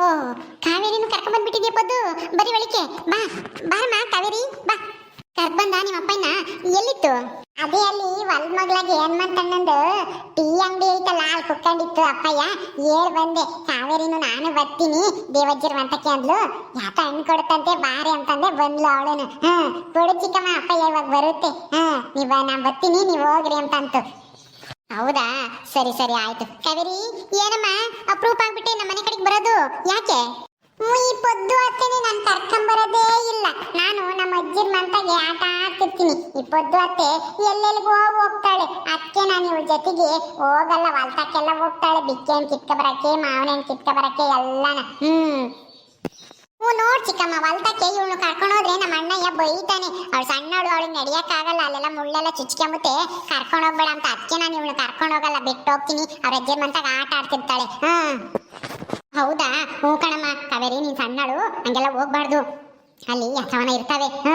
ಓ, ಕಾವೇರಿನ ಕರ್ಕೊಂಡ್ಬಂದ್ಬಿಟ್ಟಿದ್ಯಾ ಪದ್ದು? ಬರೀ ಒಳಿಕೆ ಬಾ, ಬಾರಮ್ಮ, ಕಾವೇರಿ, ಬಾ. ಕರ್ಕೊಂಡ ನಿಮ್ಮ ಎಲ್ಲಿತ್ತು? ಅದೇ ಅಲ್ಲಿ ಹೊಲ್ ಏನ್ ಹನುಮಂತಣ್ಣಂದು ಟೀ ಅಂಗಡಿ ಐತಲ್ಲ, ಅಲ್ಲಿ ಕುತ್ಕೊಂಡಿತ್ತು ಅಪ್ಪಯ್ಯ. ಏಳ್ ಬಂದೆ, ಕಾವೇರಿನು ನಾನು ಬರ್ತೀನಿ, ದೇವಜ್ಜರ್ ಮಂತಕ್ಕೆ ಅಂದ್ಲು. ಯಾಕ ಹಣ್ಣು ಕೊಡುತ್ತಂತೆ, ಬಾರಿ ಅಂತಂದೆ, ಬಂದ್ಲು ಅವಳನು. ಹ್ಮ್, ಕೊಡು ಚಿಕ್ಕಮ್ಮ, ಅಪ್ಪಯ್ಯ ಇವಾಗ ಬರುತ್ತೆ. ಹ್ಮ್, ನೀವ ನಾನ್ ಬರ್ತೀನಿ, ನೀವ್ ಹೋಗ್ರಿ ಅಂತ ಅಂತು ಹೌದಾ? ಸರಿ ಸರಿ, ಆಯ್ತು. ಕಾವೇರಿ, ಏನಮ್ಮ? ಅಪ್ರೂಪ ಆಗ್ಬಿಟ್ಟೆ ನಮ್ಮ ಮನೆ ಕಡೆಗೆ ಬರೋದು. ಯಾಕೆ? ಈ ಪೊದ್ದು ಅತ್ತೆನೆ ನಾನು ಕರ್ಕೊಂಬರೋದೇ ಇಲ್ಲ. ನಾನು ನಮ್ಮ ಅಜ್ಜಿ ಮಂತಾಗೆ ಆಟ ಆಡ್ತಿರ್ತೀನಿ. ಈ ಪೊದ್ದು ಅತ್ತೆ ಎಲ್ಲೆಲ್ಲಿಗೋ ಹೋಗ್ತಾಳೆ. ಅದಕ್ಕೆ ನಾನು ಇವ್ರ ಜೊತೆಗೆ ಹೋಗಲ್ಲ. ಹೊಲ್ತಕ್ಕೆಲ್ಲ ಹೋಗ್ತಾಳೆ. ಬಿಕ್ಕೆ ಹಣ್ಣು ಕಿತ್ಕ ಬರಕ್ಕೆ ಮಾವಿನ ಹಣ್ಣು ಕಿತ್ಕ ಬರಕ್ಕೆ, ಎಲ್ಲಾನ. ಹ್ಮ್. ಹ್ಞೂ ನೋಡ್ ಚಿಕ್ಕಮ್ಮ ಹೊಲ್ತಕ್ಕೆ ಇವಳು ಕರ್ಕೊಂಡು ಹೋದ್ರೆ ನಮ್ಮ ಅಣ್ಣಯ್ಯ ಬೈತಾನೆ. ಅವ್ಳು ಸಣ್ಣವಳು ಅವಳಿಗೆ ನಡಿಯಕ್ಕಾಗಲ್ಲ, ಅಲ್ಲೆಲ್ಲ ಮುಳ್ಳೆಲ್ಲ ಚುಚ್ಕೊಂಬುತ್ತೆ ಕರ್ಕೊಂಡು ಹೋಗ್ಬೇಡ ಅಂತ ಅದಕ್ಕೆ ನಾನು ಇವಳು ಕರ್ಕೊಂಡು ಹೋಗಲ್ಲ ಬಿಟ್ಟು ಹೋಗ್ತೀನಿ. ಅವ್ರ ಅಜ್ಜಿ ಮಂತಾಗ ಆಟ ಆಡ್ತಿರ್ತಾಳೆ. ಹ್ಮ್. ಹೌದಾ? ಹ್ಞೂ ಕಣಮ್ಮ, ಕಾವೇರಿ, ನೀನ್ ಸಣ್ಣಳು, ಹಂಗೆಲ್ಲ ಹೋಗ್ಬಾರ್ದು. ಅಲ್ಲಿ ಯಥವನ ಇರ್ತಾವೆ. ಹಾ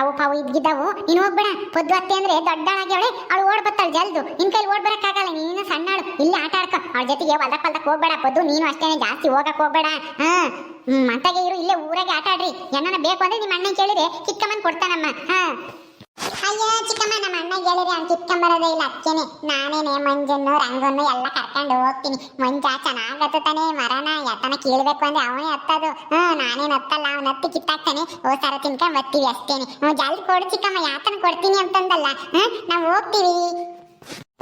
ಅವು ಪಾವು ಇದ್ಗಿದ್ದಾವು ನೀನು ಹೋಗ್ಬೇಡ ಪೊದ್ದು ಅತ್ತೆ ಅಂದ್ರೆ ದೊಡ್ಡಳಾಗ್ಯವಳೆ ಅವಳು. ಓಡ್ ಬತ್ತಾಳೆ ಜಲ್ದು. ನಿನ್ ಕೈಲಿ ಓಡ್ ಬರಕ್ಕಾಗಲ್ಲ. ನೀನು ಸಣ್ಣಾಳು. ಇಲ್ಲಿ ಆಟ ಆಡ್ಕ. ಅವಳ ಜೊತೆಗೆ ಹೊಲಕ್ ಹೊಲ್ದಕ್ ಹೋಗ್ಬೇಡ. ಪೊದ್ದು ನೀನು ಅಷ್ಟೇನೆ ಜಾಸ್ತಿ ಹೋಗಕ್ ಹೋಗ್ಬೇಡ. ಹಾ, ಹ್ಮ್ ಅಂತಾಗೆ ಇರು. ಇಲ್ಲೇ ಊರಾಗೆ ಆಟ ಆಡ್ರಿ. ಏನನ ಬೇಕು ಅಂದ್ರೆ ನಿಮ್ಮ ಅಣ್ಣನ ಕೇಳಿದ್ರೆ ಚಿಕ್ಕಮ್ಮನ್ ಕೊಡ್ತಾನಮ್ಮ. ಹಾ. ಅಯ್ಯೋ, ಚಿಕ್ಕಮ್ಮ, ನಮ್ಮ ಅಣ್ಣ ಹೇಳಿರಿ ಅವ್ನು ಕಿತ್ಕೊಂಬರೋದೇ ಇಲ್ಲ. ಅದಕ್ಕೇನೆ ನಾನೇನೆ ಮಂಜನ್ನು, ರಂಗನ್ನು ಎಲ್ಲ ಕರ್ಕೊಂಡು ಹೋಗ್ತೀನಿ. ಮಂಜ ಚೆನ್ನಾಗತ್ತ ತಾನೆ ಮರನ ಯಾತನ ಕೀಳ್ಬೇಕು ಅಂದ್ರೆ ಅವನೇ ಹತ್ತದು. ಹ್ಞೂ ನಾನೇನು ಹತ್ತಲ್ಲ ಅವ್ನು ಹತ್ತಿ ಕಿತ್ತಾಕ್ತಾನೆ. ಓ ಸರ ತಿನ್ಕೊಂಡು ಬರ್ತೀವಿ ಅಷ್ಟೇನೆ. ಹ್ಞೂ, ಜಲ್ದಿ ಕೊಡು ಚಿಕ್ಕಮ್ಮ, ಯಾತನ ಕೊಡ್ತೀನಿ ಅಂತಂದಲ್ಲ. ಹ್ಞೂ, ನಾವು ಹೋಗ್ತೀವಿ.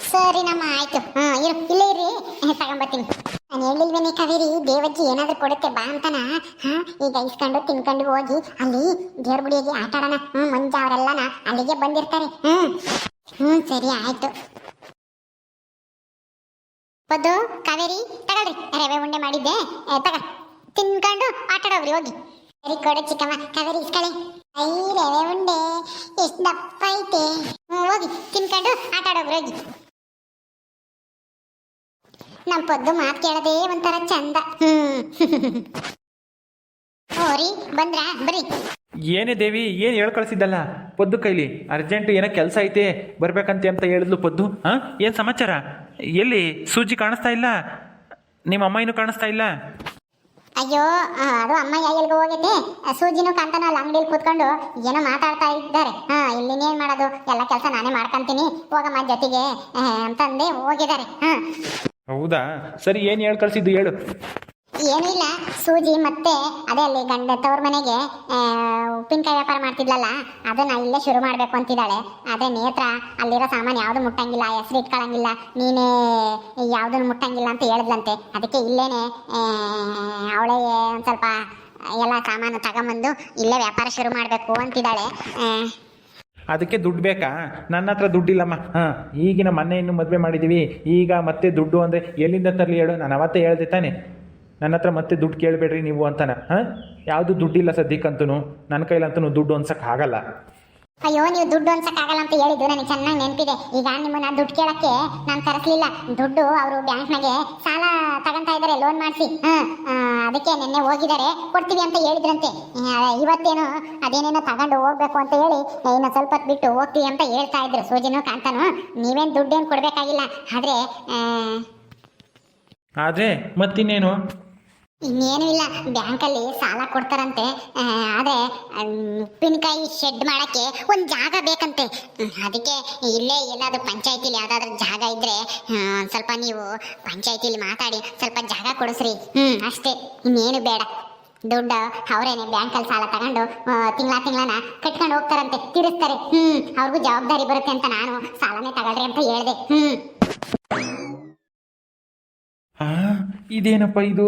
ಸರಿ ನಮ್ಮ ಆಯ್ತು. ಹಾ ಇರು ಇಲ್ಲ ಇರ್ರಿ. ಏ, ತಗೊಂಬರ್ತೀನಿ. ನಾನು ಹೇಳಿಲ್ವೇನೆ ಕಾವೇರಿ ದೇವಜ್ಜಿ ಏನಾದ್ರೂ ಕೊಡುತ್ತೆ ಬಾ ಅಂತನ? ಹಾ ಈಗ ಇಸ್ಕೊಂಡು ತಿನ್ಕೊಂಡು ಹೋಗಿ ಅಲ್ಲಿ ದೇವ್ರ ಗುಡಿಯಾಗಿ ಆಟ ಆಡೋಣ. ಹ್ಞೂ ಮಂಜ ಅವರೆಲ್ಲನ ಅಲ್ಲಿಗೆ ಬಂದಿರ್ತಾರೆ. ಹ್ಮ್. ಹ್ಞೂ ಸರಿ ಆಯ್ತು. ಪದ್ದು ಕಾವೇರಿ ತಗೊಳ್ರಿ ರವೆ ಉಂಡೆ ಮಾಡಿದ್ದೆ. ತಗ. ತಿನ್ಕೊಂಡು ಆಟ ಆಡೋಗ್ರಿ ಹೋಗಿ. ಸರಿ ಕೊಡು ಚಿಕ್ಕಮ್ಮ. ಕಾವೇರಿ ಇಸ್ಕಳೆ. ಐ ರವೆ ಉಂಡೆ. ಎಷ್ಟು ದಪ್ಪ ಐತೆ. ಹೋಗಿ. ತಿನ್ಕೊಂಡು ಆಟ ಆಡೋಗ್ರಿ ಹೋಗಿ. ನಮ್ಮ ಪದ್ದು ಮಾತು ಕೇಳದೇ ಒಂಥರ ಚಂದ. ಹ್ಮ್. ಓರಿ ಬಂದ್ರಾ? ಬರ್ರಿ. ಏನೇ ದೇವಿ ಏನು ಹೇಳಿ ಕಳಿಸಿದ್ದಲ್ಲ? ಪೊದ್ದು ಕೈಲಿ ಅರ್ಜೆಂಟ್ ಏನೋ ಕೆಲಸ ಐತೆ ಬರ್ಬೇಕಂತೆ ಅಂತ ಹೇಳಿದ್ಲು ಪದ್ದು. ಹಾಂ? ಏನು ಸಮಾಚಾರ? ಎಲ್ಲಿ? ಸೂಜಿ ಕಾಣಿಸ್ತಾ ಇಲ್ಲ? ನಿಮ್ಮ ಅಮ್ಮ ಇನ್ನೂ ಕಾಣಿಸ್ತಾ ಇಲ್ಲ? ಅಯ್ಯೋ ಆ, ಅದು ಅಮ್ಮ ಎಲ್ಗೋ ಹೋಗೈತೆ. ಆ, ಸೂಜಿನೂ ಕಾಣ್ತಾನ ಅಲ್ಲಿ ಅಂಗಡಿಲಿ ಕೂತ್ಕೊಂಡು ಏನೋ ಮಾತಾಡ್ತಾ ಇದ್ದಾರೆ. ಹಾ ಇಲ್ಲಿ ಏನ್ ಮಾಡೋದು? ಎಲ್ಲ ಕೆಲಸ ನಾನೇ ಮಾಡ್ಕೊಂತೀನಿ. ಹೋಗಮ್ಮ ಜೊತೆಗೆ ಆ, ಅಂತಂದೆ ಹೋಗಿದ್ದಾರೆ. ಹಾ. ಹೌದಾ? ಸರಿ ಏನು ಹೇಳಿ ಕಳ್ಸಿದ್ದು ಹೇಳು. ಏನಿಲ್ಲ ಸೂಜಿ ಮತ್ತೆ ಅದೇ ಅಲ್ಲಿ ಗಂಡ ತವ್ರ ಮನೆಗೆ ಉಪ್ಪಿನಕಾಯಿ ವ್ಯಾಪಾರ ಮಾಡ್ತಿದ್ಲಲ್ಲ ಅದನ್ನ ಇಲ್ಲೇ ಶುರು ಮಾಡ್ಬೇಕು ಅಂತಿದ್ದಾಳೆ. ಅದೇ ನೇತ್ರ ಅಲ್ಲಿರೋ ಸಾಮಾನು ಯಾವುದು ಮುಟ್ಟಂಗಿಲ್ಲ ಹೆಸರು ಇಟ್ಕೊಳ್ಳಂಗಿಲ್ಲ ನೀನೇ ಯಾವುದನ್ನು ಮುಟ್ಟಂಗಿಲ್ಲ ಅಂತ ಹೇಳಿದ್ಲಂತೆ. ಅದಕ್ಕೆ ಇಲ್ಲೇನೆ ಅವಳೇ ಒಂದು ಸ್ವಲ್ಪ ಎಲ್ಲ ಸಾಮಾನು ತಗೊಂಬಂದು ಇಲ್ಲೇ ವ್ಯಾಪಾರ ಶುರು ಮಾಡಬೇಕು ಅಂತಿದ್ದಾಳೆ. ಆ, ಅದಕ್ಕೆ ದುಡ್ಡು ಬೇಕಾ? ನನ್ನ ಹತ್ರ ದುಡ್ಡಿಲ್ಲಮ್ಮ. ಹಾಂ, ಈಗಿನ ಮೊನ್ನೆ ಇನ್ನು ಮದುವೆ ಮಾಡಿದ್ದೀವಿ ಈಗ ಮತ್ತೆ ದುಡ್ಡು ಅಂದರೆ ಎಲ್ಲಿಂದ ತರಲಿ ಹೇಳು? ನಾನು ಅವತ್ತೇ ಹೇಳ್ದೆ ತಾನೆ. ನನ್ನ ಹತ್ರ ಮತ್ತೆ ದುಡ್ಡು ಕೇಳಬೇಡ್ರಿ ನೀವು ಅಂತಾನೆ. ಹಾಂ? ಯಾವುದು ದುಡ್ಡಿಲ್ಲ ಸದ್ಯಕ್ಕಂತೂ ನನ್ನ ಕೈಲಂತೂ ದುಡ್ಡು ಅನ್ಸಕ್ಕೆ ಆಗಲ್ಲ ಅಯ್ಯೋ, ನೀವು ದುಡ್ಡು ಅನ್ಸಕ್ಕಾಗಲ್ಲ ಅಂತ ಹೇಳಿದ್ದು, ನನಗೆ ಚೆನ್ನಾಗಿ ನೆನಪಿದೆ. ಈಗ ನಿಮ್ಮನ್ನ ದುಡ್ಡು ಕೇಳಕ್ಕೆ ನಾನು ಕರೆಸಲಿಲ್ಲ ದುಡ್ಡು ಅವರು ಬ್ಯಾಂಕ್ನಾಗೆ ಸಾಲ ತಗೊಂತಾ ಇದ್ದಾರೆ ಲೋನ್ ಮಾಡಿಸಿ. ಅದಕ್ಕೆ ನಿನ್ನೆ ಹೋಗಿದ್ದಾರೆ ಕೊಡ್ತೀವಿ ಅಂತ ಹೇಳಿದ್ರಂತೆ. ಇವತ್ತೇನು ಅದೇನೇನೋ ತಗೊಂಡು ಹೋಗ್ಬೇಕು ಅಂತ ಹೇಳಿ ಇನ್ನು ಸ್ವಲ್ಪ ಬಿಟ್ಟು ಹೋಗ್ತೀವಿ ಅಂತ ಹೇಳ್ತಾ ಇದ್ರು. ಸೂಜಿನೂ ಕಾಂತನು, ನೀವೇನು ದುಡ್ಡೇನು ಕೊಡಬೇಕಾಗಿಲ್ಲ. ಆದರೆ ಆದರೆ ಮತ್ತಿನ್ನೇನು? ಇನ್ನೇನು ಇಲ್ಲ, ಬ್ಯಾಂಕಲ್ಲಿ ಸಾಲ ಕೊಡ್ತಾರಂತೆ. ಆದ್ರೆ ಉಪ್ಪಿನಕಾಯಿ ಶೆಡ್ ಮಾಡಕ್ಕೆ ಒಂದು ಜಾಗ ಬೇಕಂತೆ. ಅದಕ್ಕೆ ಇಲ್ಲೇ ಎಲ್ಲಾದ್ರೂ ಪಂಚಾಯತಿಲಿ ಯಾವ್ದಾದ್ರು ಜಾಗ ಇದ್ರೆ ಸ್ವಲ್ಪ ನೀವು ಪಂಚಾಯತಿಲಿ ಮಾತಾಡಿ, ಸ್ವಲ್ಪ ಜಾಗ ಕೊಡಿಸ್ರಿ. ಹ್ಮ್, ಅಷ್ಟೇ, ಇನ್ನೇನು ಬೇಡ. ದುಡ್ಡು ಅವರೇನೆ ಬ್ಯಾಂಕಲ್ಲಿ ಸಾಲ ತಗೊಂಡು ತಿಂಗಳ ತಿಂಗಳನ ಕಟ್ಕೊಂಡು ಹೋಗ್ತಾರಂತೆ, ತೀರಿಸ್ತಾರೆ. ಹ್ಮ್, ಅವ್ರಿಗೂ ಜವಾಬ್ದಾರಿ ಬರುತ್ತೆ ಅಂತ ನಾನು ಸಾಲನೇ ತಗೊಳ್ರಿ ಅಂತ ಹೇಳ್ದೆ. ಹ್ಮ್. ಹಾಂ ಇದೇನಪ್ಪ ಇದು?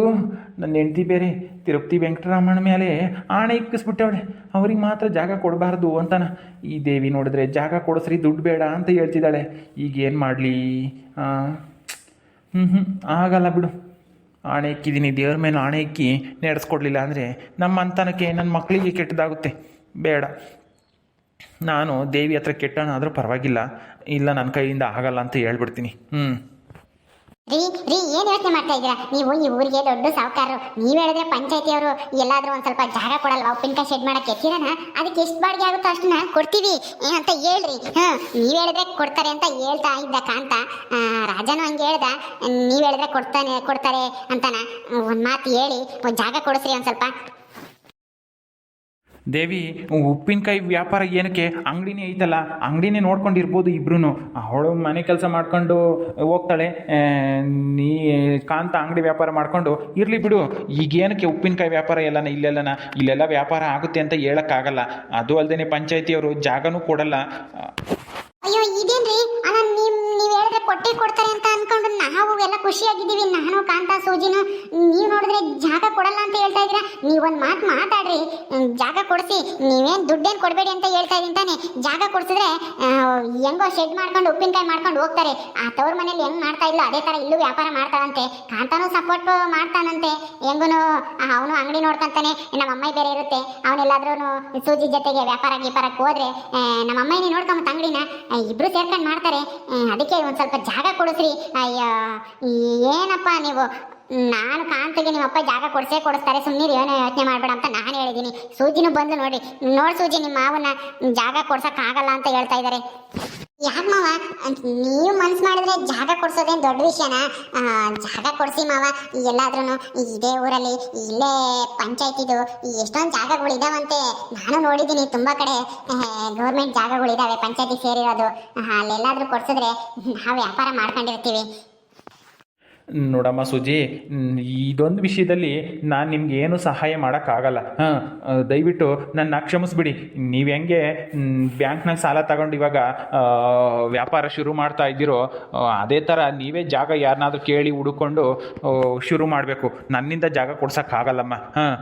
ನನ್ನ ಹೆಂಡತಿ ಬೇರೆ, ತಿರುಪತಿ ವೆಂಕಟರಾಮಣ್ಣ ಮೇಲೆ ಆಣೆ ಇಕ್ಕಿಸ್ಬಿಟ್ಟವಳೆ. ಅವ್ರಿಗೆ ಮಾತ್ರ ಜಾಗ ಕೊಡಬಾರ್ದು ಅಂತಾನ. ಈ ದೇವಿ ನೋಡಿದ್ರೆ ಜಾಗ ಕೊಡಿಸ್ರಿ, ದುಡ್ಡು ಬೇಡ ಅಂತ ಹೇಳ್ತಿದ್ದಾಳೆ. ಈಗ ಏನು ಮಾಡಲಿ? ಹ್ಞೂ ಹ್ಞೂ ಆಗಲ್ಲ ಬಿಡು. ಆಣೆ ಇಕ್ಕಿದ್ದೀನಿ, ದೇವ್ರ ಮೇಲೆ ಆಣೆ ಇಕ್ಕಿ ನಡೆಸ್ಕೊಡ್ಲಿಲ್ಲ ಅಂದರೆ ನಮ್ಮ ಅಂತನಕ್ಕೆ, ನನ್ನ ಮಕ್ಕಳಿಗೆ ಕೆಟ್ಟದಾಗುತ್ತೆ. ಬೇಡ. ನಾನು ದೇವಿ ಹತ್ರ ಕೆಟ್ಟನಾದರೂ ಪರವಾಗಿಲ್ಲ. ಇಲ್ಲ, ನನ್ನ ಕೈಯಿಂದ ಆಗಲ್ಲ ಅಂತ ಹೇಳ್ಬಿಡ್ತೀನಿ. ಹ್ಞೂ ರೀ ರೀ, ಏನ್ ಯೋಚನೆ ಮಾಡ್ತಾ ಇದ್ದೀರಾ? ನೀವು ಈ ಊರಿಗೆ ದೊಡ್ಡ ಸಾವುಕಾರರು. ನೀವ್ ಹೇಳಿದ್ರೆ ಪಂಚಾಯತಿಯವರು ಎಲ್ಲಾದ್ರೂ ಒಂದ್ ಸ್ವಲ್ಪ ಜಾಗ ಕೊಡಲ್ವಾ? ಉಪ್ಪಿನಕಾಯಿ ಶೆಡ್ ಮಾಡಕ್ಕೆ ಕಿರಣ ಅದಕ್ಕೆ ಎಷ್ಟು ಬಾಡಿಗೆ ಆಗುತ್ತೋ ಅಷ್ಟನ್ನ ಕೊಡ್ತೀವಿ. ಅಂತ ಹೇಳ್ರಿ. ಹಾ ನೀವ್ ಹೇಳಿದ್ರೆ ಕೊಡ್ತಾರೆ ಅಂತ ಹೇಳ್ತಾ ಇದ್ದ ಕಾಂತ. ರಾಜನು ಹಂಗೆ ಹೇಳ್ದ. ನೀವ್ ಹೇಳಿದ್ರೆ ಕೊಡ್ತಾನೆ, ಕೊಡ್ತಾರೆ ಅಂತಾನ. ಒಂದ್ ಮಾತು ಹೇಳಿ, ಒಂದ್ ಜಾಗ ಕೊಡಿಸ್ರಿ ಒಂದ್ ಸ್ವಲ್ಪ. ದೇವಿ ಉಪ್ಪಿನಕಾಯಿ ವ್ಯಾಪಾರ ಏನಕ್ಕೆ? ಅಂಗಡಿನೇ ಐತಲ್ಲ, ಅಂಗಡಿನೇ ನೋಡ್ಕೊಂಡಿರ್ಬೋದು ಇಬ್ರು ಅವಳು ಮನೆ ಕೆಲಸ ಮಾಡ್ಕೊಂಡು ಹೋಗ್ತಾಳೆ. ನೀ ಕಾಂತ ಅಂಗಡಿ ವ್ಯಾಪಾರ ಮಾಡ್ಕೊಂಡು ಇರಲಿ ಬಿಡು. ಈಗ ಏನಕ್ಕೆ ಉಪ್ಪಿನಕಾಯಿ ವ್ಯಾಪಾರ ಎಲ್ಲನ, ಇಲ್ಲೆಲ್ಲನ? ಇಲ್ಲೆಲ್ಲ ವ್ಯಾಪಾರ ಆಗುತ್ತೆ ಅಂತ ಹೇಳೋಕ್ಕಾಗಲ್ಲ. ಅದು ಅಲ್ಲದೆ ಪಂಚಾಯತಿಯವರು ಜಾಗನೂ ಕೊಡಲ್ಲ ಅಯ್ಯೋ ಇದೇನ್ರಿ ಅಲ್ಲ ನೀವ್ ನೀವ್ ಹೇಳಿದ್ರೆ ಕೊಟ್ಟೆ ಅನ್ಕೊಂಡು ನಾವು ಎಲ್ಲ ಖುಷಿಯಾಗಿದ್ದೀವಿ. ನಾನು, ಕಾಂತ, ಸೂಜಿನು, ನೀವು ನೋಡಿದ್ರೆ ಜಾಗ ಕೊಡಲ್ಲ ಅಂತ ಹೇಳ್ತಾ ಇದೀರಾ ನೀವೊಂದು ಮಾತು ಮಾತಾಡ್ರಿ. ಜಾಗ ಕೊಡಿಸಿ. ನೀವೇನು ದುಡ್ಡೇನು ಕೊಡಬೇಡಿ ಅಂತ ಹೇಳ್ತಾ ಇದ್ದೀನಿ ತಾನೆ. ಜಾಗ ಕೊಡಿಸಿದ್ರೆ ಹೆಂಗೋ ಶೆಡ್ ಮಾಡ್ಕೊಂಡು, ಉಪ್ಪಿನಕಾಯಿ ಮಾಡ್ಕೊಂಡು ಹೋಗ್ತಾರೆ. ಆ ತವ್ರ ಮನೇಲಿ ಹೆಂಗೆ ಮಾಡ್ತಾ ಇಲ್ಲ ಅದೇ ಥರ ಇಲ್ಲೂ ವ್ಯಾಪಾರ ಮಾಡ್ತಾಳಂತೆ. ಕಾಂತಾನು ಸಪೋರ್ಟ್ ಮಾಡ್ತಾನಂತೆ. ಹೆಂಗೂ ಅವನು ಅಂಗಡಿ ನೋಡ್ಕೊಂತಾನೆ. ನಮ್ಮ ಅಮ್ಮಾಯಿ ಬೇರೆ ಇರುತ್ತೆ. ಅವನೆಲ್ಲಾದ್ರೂ ಸೂಜಿ ಜೊತೆಗೆ ವ್ಯಾಪಾರ ವ್ಯಾಪಾರಕ್ಕೆ ಹೋದ್ರೆ ನಮ್ಮ ಅಮ್ಮನೇ ನೋಡ್ಕೊಂಬ ಅಂಗಡಿನ ಇಬ್ರು ಸೇರ್ಕೊಂಡು ಮಾಡ್ತಾರೆ. ಅದಕ್ಕೆ ಒಂದು ಸ್ವಲ್ಪ ಜಾಗ ಕೊಡಿಸ್ರಿ. ಅಯ್ಯೋ ಏನಪ್ಪ ನೀವು? ನಾನು ಕಾಣ್ತೀನಿ ನಿಮ್ಮಪ್ಪ ಜಾಗ ಕೊಡಿಸೇ ಕೊಡಿಸ್ತಾರೆ ಸುಮ್ಮನೆ ಏನೋ ಯೋಚನೆ ಮಾಡಬೇಡ ಅಂತ ನಾನು ಹೇಳಿದ್ದೀನಿ ಸೂಜಿನೂ ಬಂದು ನೋಡಿ. ನೋಡಿ ಸೂಜಿ, ನಿಮ್ಮ ಮಾವನ್ನ ಜಾಗ ಕೊಡ್ಸೋಕ್ಕಾಗಲ್ಲ ಅಂತ ಹೇಳ್ತಾ ಇದ್ದಾರೆ ಯಾಕೆ ಮಾವ? ನೀವು ಮನ್ಸು ಮಾಡಿದ್ರೆ ಜಾಗ ಕೊಡ್ಸೋದೇನು ದೊಡ್ಡ ವಿಷಯನ? ಜಾಗ ಕೊಡ್ಸಿ ಮಾವ. ಎಲ್ಲಾದ್ರೂ ಇದೇ ಊರಲ್ಲಿ, ಇಲ್ಲೇ ಪಂಚಾಯತಿದು, ಎಷ್ಟೊಂದು ಜಾಗಗಳು ಇದಾವಂತೆ ನಾನು ನೋಡಿದ್ದೀನಿ ತುಂಬಾ ಕಡೆ. ಗೌರ್ಮೆಂಟ್ ಜಾಗಗಳಿದಾವೆ ಪಂಚಾಯತಿ ಸೇರಿರೋದು. ಅಲ್ಲೆಲ್ಲಾದ್ರೂ ಕೊಡ್ಸಿದ್ರೆ ನಾವು ವ್ಯಾಪಾರ ಮಾಡ್ಕೊಂಡಿರ್ತೀವಿ. ನೋಡಮ್ಮ ಸುಜಿ ಇದೊಂದು ವಿಷಯದಲ್ಲಿ ನಾನು ನಿಮ್ಗೆ ಏನು ಸಹಾಯ ಮಾಡೋಕ್ಕಾಗಲ್ಲ. ಹಾಂ ದಯವಿಟ್ಟು ನನ್ನ ಕ್ಷಮಿಸ್ಬಿಡಿ. ನೀವು ಹೆಂಗೆ ಬ್ಯಾಂಕ್ನಾಗ ಸಾಲ ತಗೊಂಡು ಇವಾಗ ವ್ಯಾಪಾರ ಶುರು ಮಾಡ್ತಾ ಇದ್ದೀರೋ ಅದೇ ಥರ ನೀವೇ ಜಾಗ ಯಾರನ್ನಾದ್ರೂ ಕೇಳಿ ಹುಡುಕೊಂಡು ಶುರು ಮಾಡಬೇಕು. ನನ್ನಿಂದ ಜಾಗ ಕೊಡ್ಸೋಕ್ಕಾಗಲ್ಲಮ್ಮ. ಹಾಂ,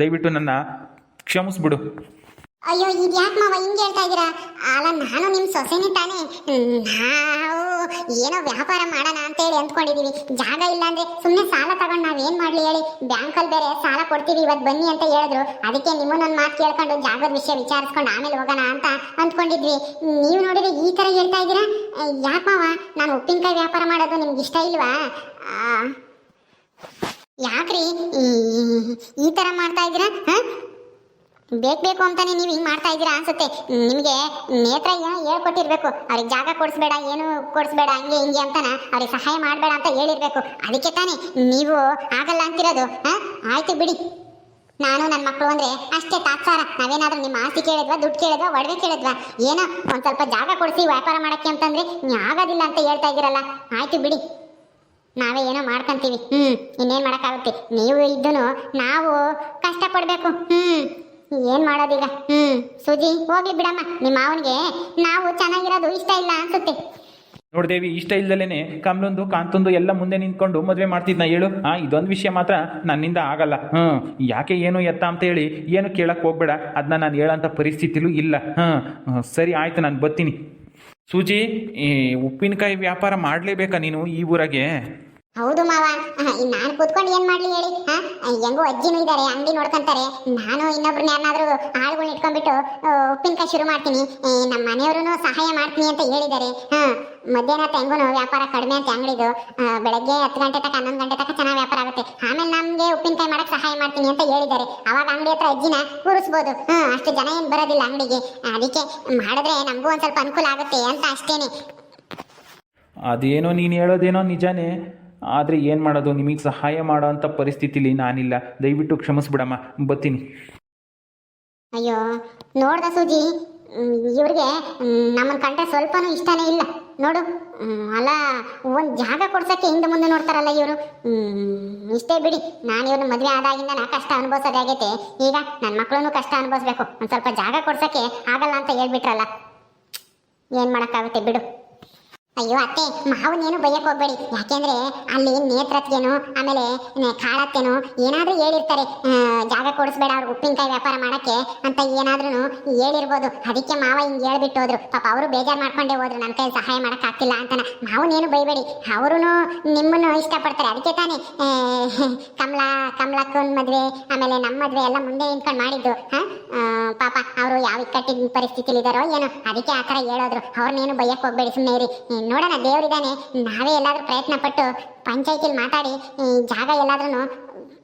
ದಯವಿಟ್ಟು ನನ್ನ ಕ್ಷಮಿಸ್ಬಿಡು. ಅಯ್ಯೋ ಇದು ಯಾಕೆ ಮಾವ ಹಿಂಗೆ ಹೇಳ್ತಾ ಇದ್ದೀರಾ? ಅಲ್ಲ, ನಾನು ನಿಮ್ಮ ಸೊಸೆನೇ ತಾನೇ. ನಾವು ಏನೋ ವ್ಯಾಪಾರ ಮಾಡೋಣ ಅಂತ ಹೇಳಿ ಅಂದ್ಕೊಂಡಿದೀವಿ. ಜಾಗ ಇಲ್ಲ ಅಂದ್ರೆ ಸುಮ್ಮನೆ ಸಾಲ ತಗೊಂಡು ಏನ್ ಮಾಡ್ಲಿ ಹೇಳಿ? ಬ್ಯಾಂಕ್ ಅಲ್ಲಿ ಬೇರೆ ಸಾಲ ಕೊಡ್ತೀವಿ ಇವತ್ತು ಬನ್ನಿ ಅಂತ ಹೇಳಿದ್ರು. ಅದಕ್ಕೆ ನಿಮ್ಮನ್ನೊಂದು ಮಾತು ಕೇಳ್ಕೊಂಡು ಜಾಗದ ವಿಷಯ ವಿಚಾರಿಸ್ಕೊಂಡು ಆಮೇಲೆ ಹೋಗೋಣ ಅಂತ ಅಂದ್ಕೊಂಡಿದ್ವಿ. ನೀವು ನೋಡಿದ್ರೆ ಈ ತರ ಹೇಳ್ತಾ ಇದ್ದೀರಾ? ಯಾಕವ ನಾನು ಉಪ್ಪಿನಕಾಯಿ ವ್ಯಾಪಾರ ಮಾಡೋದು ನಿಮ್ಗೆ ಇಷ್ಟ ಇಲ್ವಾ? ಯಾಕ್ರಿ ಈ- ತರ ಮಾಡ್ತಾ ಇದ್ದೀರಾ? ಬೇಕು ಬೇಕು ಅಂತಾನೆ ನೀವು ಹಿಂಗೆ ಮಾಡ್ತಾ ಇದ್ದೀರಾ ಅನ್ಸುತ್ತೆ. ನಿಮಗೆ ನೇತ್ರ ಏನೋ ಹೇಳ್ಕೊಟ್ಟಿರ್ಬೇಕು. ಅವ್ರಿಗೆ ಜಾಗ ಕೊಡಿಸ್ಬೇಡ, ಏನು ಕೊಡಿಸ್ಬೇಡ, ಹಂಗೆ ಹಿಂಗೆ ಅಂತಾನ ಅವ್ರಿಗೆ ಸಹಾಯ ಮಾಡಬೇಡ ಅಂತ ಹೇಳಿರ್ಬೇಕು. ಅದಕ್ಕೆ ತಾನೇ ನೀವು ಆಗಲ್ಲ ಅಂತಿರೋದು, ಹಾಂ? ಆಯ್ತು ಬಿಡಿ. ನಾನು ನನ್ನ ಮಕ್ಕಳು ಅಂದರೆ ಅಷ್ಟೇ ತಾತ್ಸಾರ. ನಾವೇನಾದರೂ ನಿಮ್ಮ ಆಸ್ತಿ ಕೇಳಿದ್ವಾ, ದುಡ್ಡು ಕೇಳಿದ್ವಾ, ಒಡವೆ ಕೇಳಿದ್ವಾ? ಏನೋ ಒಂದು ಸ್ವಲ್ಪ ಜಾಗ ಕೊಡಿಸಿ ವ್ಯಾಪಾರ ಮಾಡೋಕ್ಕೆ ಅಂತಂದ್ರೆ ನೀವು ಆಗೋದಿಲ್ಲ ಅಂತ ಹೇಳ್ತಾ ಇದ್ದೀರಲ್ಲ. ಆಯ್ತು ಬಿಡಿ. ನಾವೇ ಏನೋ ಮಾಡ್ಕೊಂತೀವಿ. ಹ್ಞೂ ಇನ್ನೇನು ಮಾಡೋಕ್ಕಾಗುತ್ತೆ? ನೀವು ಇದ್ದನು ನಾವು ಕಷ್ಟಪಡಬೇಕು. ಹ್ಞೂ ಏನ್ ಮಾಡೋದೀಗ? ಹ್ಮ್, ಸುಜಿ, ಹೋಗ್ಲಿ ಬಿಡಮ್ಮ. ನಿಮ್ಮ ಮಾವನ್ಗೆ ನಾವು ಚೆನ್ನಾಗಿರೋದು ಇಷ್ಟ ಇಲ್ಲ ಅನ್ಸುತ್ತೆ. ನೋಡ್ದೇವಿ ಇಷ್ಟ ಇಲ್ದಲೇನೆ ಕಮ್ಲೊಂದು, ಕಾಂತೊಂದು ಎಲ್ಲ ಮುಂದೆ ನಿಂತ್ಕೊಂಡು ಮದುವೆ ಮಾಡ್ತಿದ್ನ ಹೇಳು? ಆ, ಇದೊಂದು ವಿಷಯ ಮಾತ್ರ ನನ್ನಿಂದ ಆಗಲ್ಲ. ಹ್ಞೂ ಯಾಕೆ ಏನು ಎತ್ತ ಅಂತ ಹೇಳಿ ಏನು ಕೇಳಕ್ಕೆ ಹೋಗ್ಬೇಡ. ಅದನ್ನ ನಾನು ಹೇಳೋಂಥ ಪರಿಸ್ಥಿತಿಲೂ ಇಲ್ಲ. ಹಾಂ ಸರಿ ಆಯ್ತು, ನಾನು ಬರ್ತೀನಿ. ಸೂಜಿ, ಈ ಉಪ್ಪಿನಕಾಯಿ ವ್ಯಾಪಾರ ಮಾಡಲೇಬೇಕಾ ನೀನು ಈ ಊರಾಗೆ? ಹೌದು ಮಾವ. ನಾನು ಕೂತ್ಕೊಂಡು ಏನ್ ಮಾಡ್ಲಿ ಹೇಳಿ? ಹೆಂಗೋ ಅಜ್ಜಿನೂ ಇದ್ದಾರೆ ಅಂಗಡಿ ನೋಡ್ಕೊಂತಾರೆ. ನಾನು ಇನ್ನೊಬ್ರು ಯಾರನ್ನಾದ್ರೂ ಆಳುಗಳು ಇಟ್ಕೊಂಡ್ಬಿಟ್ಟು ಉಪ್ಪಿನಕಾಯಿ ಶುರು ಮಾಡ್ತೀನಿ. ನಮ್ಮ ಮನೆಯವರು ಸಹಾಯ ಮಾಡ್ತೀನಿ ಅಂತ ಹೇಳಿದ್ದಾರೆ. ಹಾ ಮಧ್ಯಾಹ್ನ ತೆಂಗು ವ್ಯಾಪಾರ ಕಡಿಮೆ ಅಂತ ಅಂಗಡಿದು ಬೆಳಗ್ಗೆ ಹತ್ತು ಗಂಟೆ ತನಕ, ಹನ್ನೊಂದು ಗಂಟೆ ತಕ ಚೆನ್ನಾಗಿ ವ್ಯಾಪಾರ ಆಗುತ್ತೆ. ಆಮೇಲೆ ನಮಗೆ ಉಪ್ಪಿನಕಾಯಿ ಮಾಡಕ್ಕೆ ಸಹಾಯ ಮಾಡ್ತೀನಿ ಅಂತ ಹೇಳಿದ್ದಾರೆ. ಅವಾಗ ಅಂಗಡಿ ಹತ್ರ ಅಜ್ಜಿನ ಕೂರಿಸ್ಬೋದು. ಹ್ಮ್ ಅಷ್ಟು ಜನ ಏನು ಬರೋದಿಲ್ಲ ಅಂಗಡಿಗೆ. ಅದಕ್ಕೆ ಮಾಡಿದ್ರೆ ನಮಗೂ ಒಂದ್ ಸ್ವಲ್ಪ ಅನುಕೂಲ ಆಗುತ್ತೆ ಅಂತ ಅಷ್ಟೇನೆ. ಅದೇನೋ ನೀನು ಹೇಳೋದೇನೋ ನಿಜಾನೇ. ಆದರೆ ಏನು ಮಾಡೋದು? ನಿಮಗೆ ಸಹಾಯ ಮಾಡೋ ಅಂಥ ಪರಿಸ್ಥಿತಿಲಿ ನಾನಿಲ್ಲ. ದಯವಿಟ್ಟು ಕ್ಷಮಿಸ್ಬಿಡಮ್ಮ. ಬತ್ತೀನಿ ಅಯ್ಯೋ, ನೋಡ್ದ ಸೂಜಿ ಇವ್ರಿಗೆ ನಮ್ಮನ್ನು ಕಂಡ್ರೆ ಸ್ವಲ್ಪನೂ ಇಷ್ಟನೇ ಇಲ್ಲ. ನೋಡು ಅಲ್ಲ, ಒಂದು ಜಾಗ ಕೊಡ್ಸಕ್ಕೆ ಹಿಂದೆ ಮುಂದೆ ನೋಡ್ತಾರಲ್ಲ ಇವರು. ಇಷ್ಟೇ ಬಿಡಿ. ನಾನು ಇವ್ರನ್ನ ಮದುವೆ ಆದಾಗಿಂದ ನಾ ಕಷ್ಟ ಅನುಭವಿಸೋದಾಗೈತೆ ಈಗ ನನ್ನ ಮಕ್ಕಳನ್ನು ಕಷ್ಟ ಅನುಭವಿಸ್ಬೇಕು. ಒಂದು ಸ್ವಲ್ಪ ಜಾಗ ಕೊಡ್ಸಕ್ಕೆ ಆಗಲ್ಲ ಅಂತ ಹೇಳ್ಬಿಟ್ರಲ್ಲ. ಏನು ಮಾಡೋಕ್ಕಾಗುತ್ತೆ ಬಿಡು. ಅಯ್ಯೋ ಅತ್ತೆ ಮಾವನೇನು ಬೈಯಕ್ ಹೋಗ್ಬೇಡಿ. ಯಾಕೆಂದ್ರೆ ಅಲ್ಲಿ ನೇತ್ರತ್ಗೆನು, ಆಮೇಲೆ ಕಾಳತ್ತೇನು ಏನಾದ್ರೂ ಹೇಳಿರ್ತಾರೆ. ಜಾಗ ಕೊಡಿಸ್ಬೇಡ ಅವ್ರು ಉಪ್ಪಿನಕಾಯಿ ವ್ಯಾಪಾರ ಮಾಡಕ್ಕೆ ಅಂತ ಏನಾದ್ರೂ ಹೇಳಿರ್ಬೋದು. ಅದಕ್ಕೆ ಮಾವ ಹಿಂಗೆ ಹೇಳ್ಬಿಟ್ಟು ಹೋದ್ರು. ಪಾಪ ಅವರು ಬೇಜಾರು ಮಾಡ್ಕೊಂಡೇ ಹೋದ್ರು. ನನ್ನ ಕೈ ಸಹಾಯ ಮಾಡಕ್ ಆಗ್ತಿಲ್ಲ ಅಂತಾನ. ಮಾವನೇನು ಬೈಬೇಡಿ. ಅವರು ನಿಮ್ಮನ್ನು ಇಷ್ಟಪಡ್ತಾರೆ. ಅದಕ್ಕೆ ತಾನೇ ಕಮಲಾ, ಕಮಲಕ್ಕನ ಮದ್ವೆ, ಆಮೇಲೆ ನಮ್ಮ ಮದ್ವೆ ಎಲ್ಲ ಮುಂದೆ ನಿಂತ್ಕೊಂಡು ಮಾಡಿದ್ದು. ಪಾಪ ಅವರು ಯಾವ ಇಕ್ಕಟ್ಟಿನ ಪರಿಸ್ಥಿತಿಲಿ ಇದಾರೋ ಏನೋ. ಅದಕ್ಕೆ ಆ ಥರ ಹೇಳೋದ್ರು. ಅವ್ರನ್ನೇನು ಬೈಯಕ್ಕೆ ಹೋಗ್ಬೇಡಿ ಸುಮ್ಮನೆ ಇರಿ. ನೋಡೋಣ ದೇವರಿದ್ದಾನೆ ನಾವೇ ಎಲ್ಲಾದ್ರೂ ಪ್ರಯತ್ನ ಪಟ್ಟು ಪಂಚಾಯತಿಲಿ ಮಾತಾಡಿ ಜಾಗ ಎಲ್ಲಾದ್ರೂ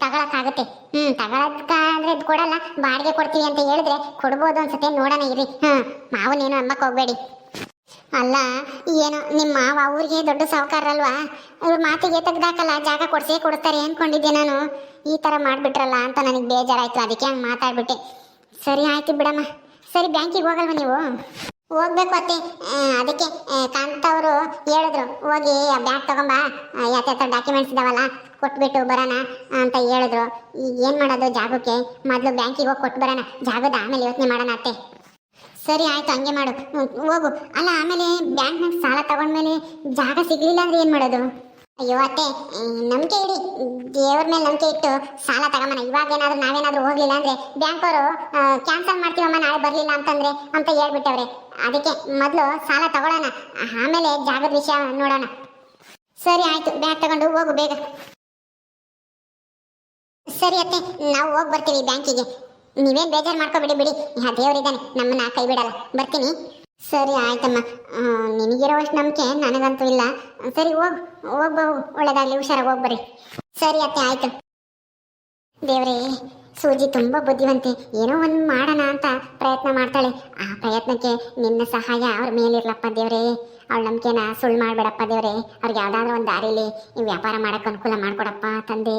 ತಗೊಳಕ್ಕಾಗುತ್ತೆ. ಹ್ಮ್, ತಗೊಳಕ್ಕಾದ್ರೆ ಕೊಡಲ್ಲ, ಬಾಡಿಗೆ ಕೊಡ್ತೀವಿ ಅಂತ ಹೇಳಿದ್ರೆ ಕೊಡ್ಬೋದು ಅನ್ಸುತ್ತೆ. ನೋಡೋಣ ಇರಿ ಹ್ಮ್, ಮಾವನೇನು ಅಮ್ಮಕ್ಕೆ ಹೋಗಬೇಡಿ. ಅಲ್ಲ, ಏನು ನಿಮ್ಮ ಮಾವ ಊರಿಗೆ ದೊಡ್ಡ ಸಾಹುಕಾರಲ್ವಾ ಇವ್ರ ಮಾತಿಗೆ ತೆಗ್ದಾಕಲ್ಲ, ಜಾಗ ಕೊಡ್ಸೇ ಕೊಡ್ತಾರೆ ಅನ್ಕೊಂಡಿದ್ದೆ ನಾನು. ಈ ಥರ ಮಾಡಿಬಿಟ್ರಲ್ಲ ಅಂತ ನನಗೆ ಬೇಜಾರಾಯ್ತು. ಅದಕ್ಕೆ ಹಂಗೆ ಮಾತಾಡ್ಬಿಟ್ಟೆ. ಸರಿ, ಆಯ್ತು ಬಿಡಮ್ಮ. ಸರಿ, ಬ್ಯಾಂಕಿಗೆ ಹೋಗಲ್ವ ನೀವು? ಹೋಗ್ಬೇಕು ಅತ್ತೆ. ಅದಕ್ಕೆ ಆ, ಕಾಂತ ಅವರು ಹೇಳಿದ್ರು ಹೋಗಿ ಬ್ಯಾಗ್ ತಗೊಂಬ. ಯಾತ್ಯಾತ ಡಾಕ್ಯುಮೆಂಟ್ಸ್ ಇದಾವಲ್ಲ ಕೊಟ್ಬಿಟ್ಟು ಬರೋಣ ಅಂತ ಹೇಳಿದ್ರು. ಈಗ ಏನು ಮಾಡೋದು ಜಾಗಕ್ಕೆ? ಮೊದಲು ಬ್ಯಾಂಕಿಗೆ ಹೋಗಿ ಕೊಟ್ಟು ಬರೋಣ. ಜಾಗದ ಆಮೇಲೆ ಯೋಚನೆ ಮಾಡೋಣ ಅತ್ತೆ. ಸರಿ ಆಯ್ತು ಹಂಗೆ ಮಾಡು. ಹೋಗು. ಅಲ್ಲ ಆಮೇಲೆ ಬ್ಯಾಂಕ್ನಾಗ ಸಾಲ ತಗೊಂಡ್ಮೇಲೆ ಜಾಗ ಸಿಗ್ಲಿಲ್ಲ ಅಂದ್ರೆ ಏನು ಮಾಡೋದು? ಅಯ್ಯೋ ಅತ್ತೆ ನಂಬಿಕೆ ಇಡಿ. ದೇವ್ರ ಮೇಲೆ ನಂಬಿಕೆ ಇಟ್ಟು ಸಾಲ ತಗೊಂಬನ. ಇವಾಗ ಏನಾದ್ರು ನಾವೇನಾದ್ರೂ ಹೋಗ್ಲಿಲ್ಲ ಅಂದ್ರೆ ಬ್ಯಾಂಕ್ ಅವರು ಕ್ಯಾನ್ಸಲ್ ಮಾಡ್ತೀವಮ್ಮ, ನಾಳೆ ಬರ್ಲಿಲ್ಲ ಅಂತಂದ್ರೆ ಅಂತ ಹೇಳ್ಬಿಟ್ಟವ್ರೆ. ಅದಕ್ಕೆ ಮೊದಲು ಸಾಲ ತಗೊಳ್ಳೋಣ ಆಮೇಲೆ ಜಾಗದ ವಿಷಯ ನೋಡೋಣ. ಸರಿ ಆಯ್ತು ಬ್ಯಾಂಕ್ ತಗೊಂಡು ಹೋಗು ಬೇಗ. ಸರಿ ಅತ್ತೆ, ನಾವು ಹೋಗಿ ಬರ್ತೀವಿ ಬ್ಯಾಂಕಿಗೆ. ನೀವೇನ್ ಬೇಜಾರು ಮಾಡ್ಕೊಬಿಡಿ ಬಿಡಿ. ಯಾ ದೇವರಿದ್ದಾನೆ, ನಮ್ಮನ್ನ ಕೈ ಬಿಡಲ್ಲ. ಬರ್ತೀನಿ. ಸರಿ, ಆಯ್ತಮ್ಮ. ನಿನಗಿರೋವಷ್ಟು ನಂಬಿಕೆ ನನಗಂತೂ ಇಲ್ಲ. ಸರಿ, ಹೋಗ್. ಹೋಗ್ಬ ಒಳ್ಳೇದಾಗ್ಲಿ, ಹುಷಾರಾಗಿ ಹೋಗ್ಬರಿ ಸರಿ ಅತ್ತೆ, ಆಯ್ತು. ದೇವ್ರೇ, ಸೂಜಿ ತುಂಬಾ ಬುದ್ಧಿವಂತೆ. ಏನೋ ಒಂದು ಮಾಡೋಣ ಅಂತ ಪ್ರಯತ್ನ ಮಾಡ್ತಾಳೆ. ಆ ಪ್ರಯತ್ನಕ್ಕೆ ನಿನ್ನ ಸಹಾಯ ಅವ್ರ ಮೇಲಿರ್ಲಪ್ಪ ದೇವ್ರೇ. ಅವ್ಳ ನಂಬಿಕೆನ ಸುಳ್ಳು ಮಾಡ್ಬೇಡಪ್ಪ ದೇವ್ರೇ. ಅವ್ರಿಗೆ ಯಾವ್ದಾದ್ರು ಒಂದು ದಾರಿಲಿ ಈ ವ್ಯಾಪಾರ ಮಾಡೋಕ್ಕೆ ಅನುಕೂಲ ಮಾಡಿಕೊಡಪ್ಪ ತಂದೆ.